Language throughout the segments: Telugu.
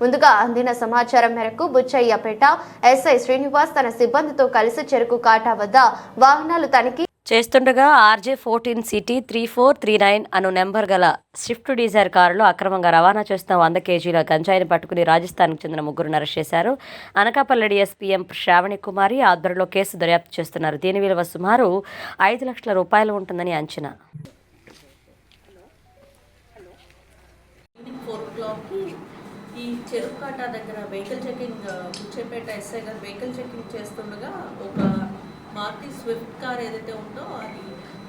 ముందుగా అందిన సమాచారం మేరకు బుచ్చయ్యపేట ఎస్ఐ శ్రీనివాస్ తన సిబ్బందితో కలిసి చెరుకు కాటా వద్ద వాహనాలు తనిఖీ చేస్తుండగా RJ fourteen CT three four three nine అను నెంబర్ గల స్విఫ్ట్ డిజైర్ కారులో అక్రమంగా రవాణా చేస్తున్న వంద కేజీల గంజాయిని పట్టుకుని రాజస్థాన్కు చెందిన ముగ్గురును అరెస్ట్ చేశారు. అనకాపల్లి డిఎస్పీఎం శ్రావణి కుమారి ఆధ్వర్యంలో కేసు దర్యాప్తు చేస్తున్నారు. దీని విలువ సుమారు ఐదు లక్షల రూపాయలు ఉంటుందని అంచనా. ఫోర్ ఈ క్లాక్కి ఈ దగ్గర vehicle checking Buchchepeta SI garu vehicle checking చేస్తుండగా ఒక మార్తి స్విఫ్ట్ కార్ ఏదైతే ఉందో అది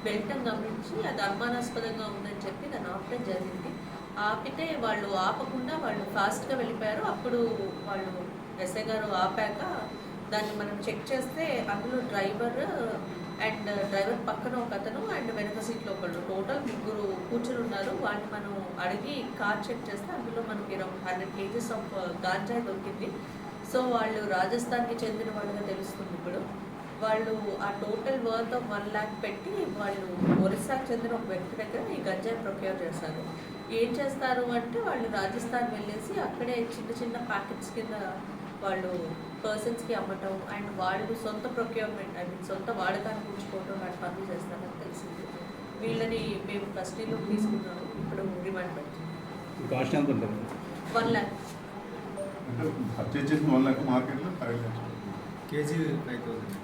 బెల్టం గమనించి అది అనుమానాస్పదంగా ఉందని చెప్పి దాన్ని ఆపడం జరిగింది. ఆపితే వాళ్ళు ఆపకుండా వాళ్ళు ఫాస్ట్గా వెళ్ళిపోయారు. అప్పుడు వాళ్ళు ఎస్ఐ గారు ఆపాక దాన్ని మనం చెక్ చేస్తే అందులో డ్రైవర్ అండ్ డ్రైవర్ పక్కన ఒక అతను అండ్ వెనక సీట్లో ఒకళ్ళు. టోటల్ ముగ్గురు కూర్చుని ఉన్నారు వాళ్ళని మనం అడిగి కార్ చెక్ చేస్తే అందులో మనకి హండ్రెడ్ కేజీస్ ఆఫ్ గాంజా దొరికింది. సో వాళ్ళు రాజస్థాన్కి చెందిన వాళ్ళుగా తెలుస్తుంది ఇప్పుడు. వాళ్ళు ఆ total worth of one lakh పెట్టి వాళ్ళు ఒరిస్సాకి చెందిన ఒక వ్యక్తి దగ్గర ఈ గంజాయి ప్రొక్యూర్ చేస్తారు ఏం చేస్తారు అంటే వాళ్ళు రాజస్థాన్ వెళ్ళేసి అక్కడే చిన్న చిన్న ప్యాకెట్స్ కింద వాళ్ళు పర్సన్స్కి అమ్మటం అండ్ వాళ్ళు సొంత ప్రొక్యూర్మెంట్ ఐ మీన్ సొంత వాడకానికి ఉంచుకోవడం వాటి పనులు చేస్తారని తెలిసింది. వీళ్ళని మేము కస్టడీలో తీసుకున్నాము ఇప్పుడు రిమాండ్ పెట్టాము కాస్ట్ ఎంత ఉంటుంది? వన్ ల్యాక్ అంటే పర్చేజ్ చేసిన వన్ ల్యాక్ మార్కెట్లో five lakhs KG five thousand.